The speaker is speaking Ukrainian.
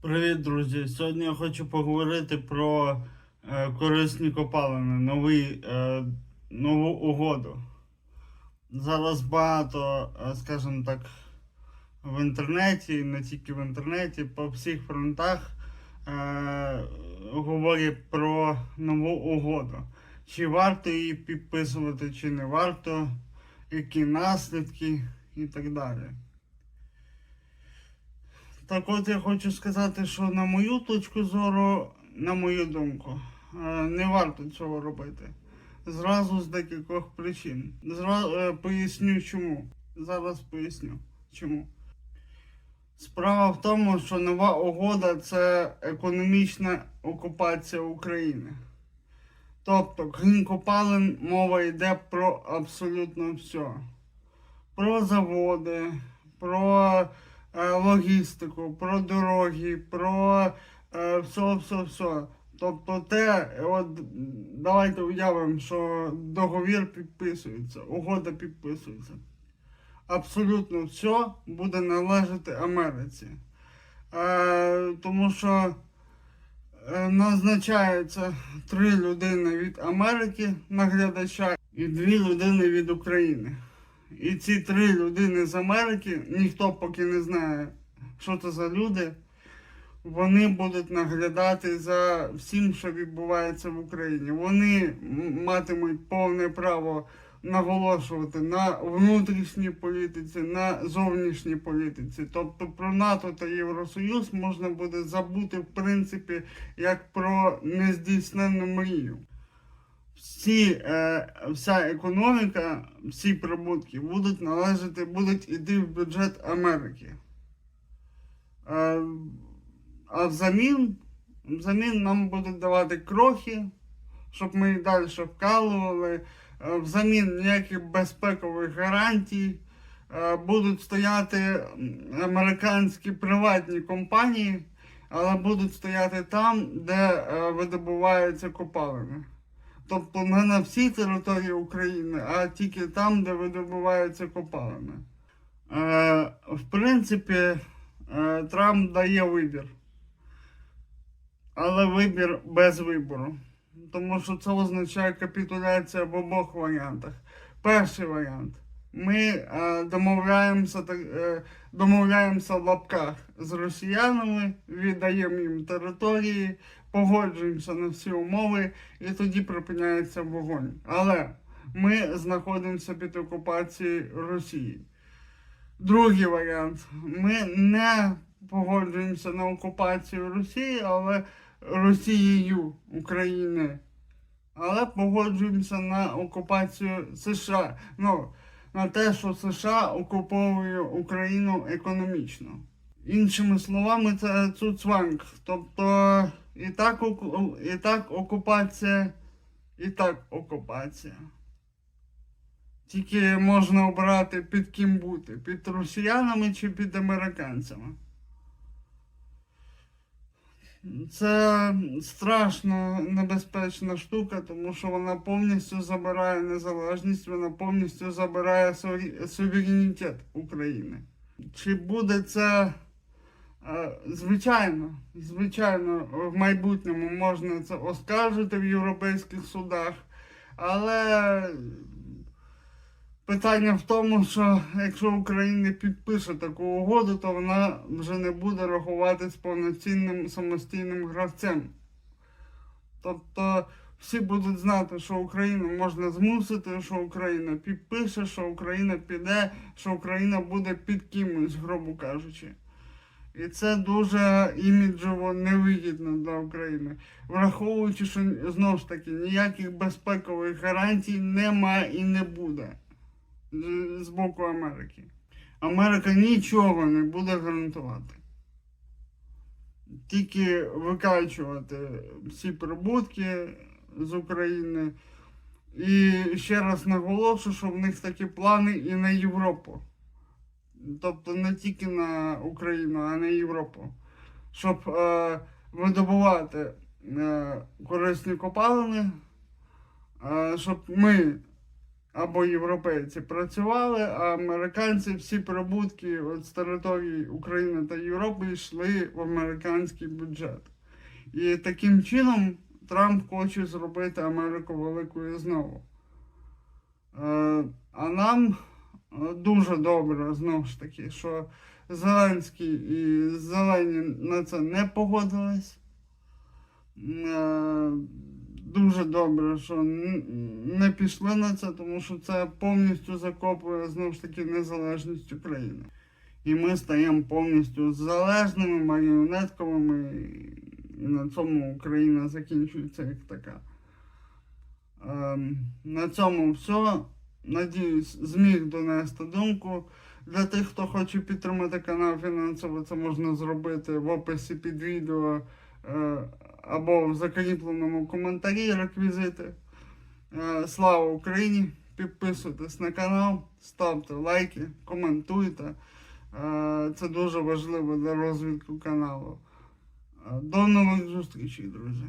Привіт, друзі! Сьогодні я хочу поговорити про е, корисні копалини, новий, е, нову угоду. Зараз багато, е, скажімо так, в інтернеті, не тільки в інтернеті, по всіх фронтах е, говорять про нову угоду. Чи варто її підписувати, чи не варто, які наслідки і так далі. Так от я хочу сказати, що на мою точку зору, на мою думку, е, не варто цього робити. Зразу з декількох причин. Зразу е, поясню чому. Зараз поясню чому. Справа в тому, що нова угода це економічна окупація України. Тобто, крім мова йде про абсолютно все. Про заводи, про логістику, про дороги, про е, все, все, все. Тобто те, от давайте уявимо, що договір підписується, угода підписується. Абсолютно все буде належати Америці. Е, тому що е, назначається три людини від Америки наглядача і дві людини від України. І ці три людини з Америки, ніхто поки не знає, що це за люди, вони будуть наглядати за всім, що відбувається в Україні. Вони матимуть повне право наголошувати на внутрішній політиці, на зовнішній політиці. Тобто про НАТО та Євросоюз можна буде забути, в принципі, як про нездійсненну мрію всі, е, вся економіка, всі прибутки будуть належати, будуть йти в бюджет Америки. Е, а взамін, взамін нам будуть давати крохи, щоб ми їх далі вкалували. Е, взамін ніяких безпекових гарантій. Е, будуть стояти американські приватні компанії, але будуть стояти там, де е, видобуваються копалини. Тобто не на всій території України, а тільки там, де видобуваються копалини. Е, в принципі, е, Трамп дає вибір. Але вибір без вибору. Тому що це означає капітуляція в обох варіантах. Перший варіант. Ми е, домовляємося, так, е, домовляємося в лапках з росіянами, віддаємо їм території, погоджуємося на всі умови і тоді припиняється вогонь. Але ми знаходимося під окупацією Росії. Другий варіант. Ми не погоджуємося на окупацію Росії, але Росією України. Але погоджуємося на окупацію США. Ну, на те, що США окуповує Україну економічно. Іншими словами, це цуцванг. Тобто і так, і так окупація, і так окупація. Тільки можна обрати під ким бути, під росіянами чи під американцями. Це страшно небезпечна штука, тому що вона повністю забирає незалежність, вона повністю забирає суверенітет України. Чи буде це звичайно, звичайно, в майбутньому можна це оскаржити в європейських судах, але питання в тому, що якщо Україна підпише таку угоду, то вона вже не буде рахуватись повноцінним самостійним гравцем. Тобто всі будуть знати, що Україну можна змусити, що Україна підпише, що Україна піде, що Україна буде під кимось, грубо кажучи. І це дуже іміджово невигідно для України, враховуючи, що знову ж таки ніяких безпекових гарантій немає і не буде з боку Америки. Америка нічого не буде гарантувати. Тільки викачувати всі прибутки з України. І ще раз наголошую, що в них такі плани і на Європу. Тобто не тільки на Україну, а на Європу. Щоб е, видобувати е, корисні копалини, е, щоб ми або європейці працювали, а американці всі прибутки от з території України та Європи йшли в американський бюджет. І таким чином Трамп хоче зробити Америку великою знову. Е, а нам дуже добре, знову ж таки, що Зеленський і Зелені на це не погодились. Е, Дуже добре, що не пішли на це, тому що це повністю закопує знову ж таки незалежність України. І ми стаємо повністю залежними, маріонетковими, і на цьому Україна закінчується як така. Ем, на цьому все. Надіюсь, зміг донести думку. Для тих, хто хоче підтримати канал фінансово, це можна зробити в описі під відео е, або в закріпленому коментарі реквізити. Е, Слава Україні! Підписуйтесь на канал, ставте лайки, коментуйте. Е, Це дуже важливо для розвитку каналу. До нових зустрічей, друзі!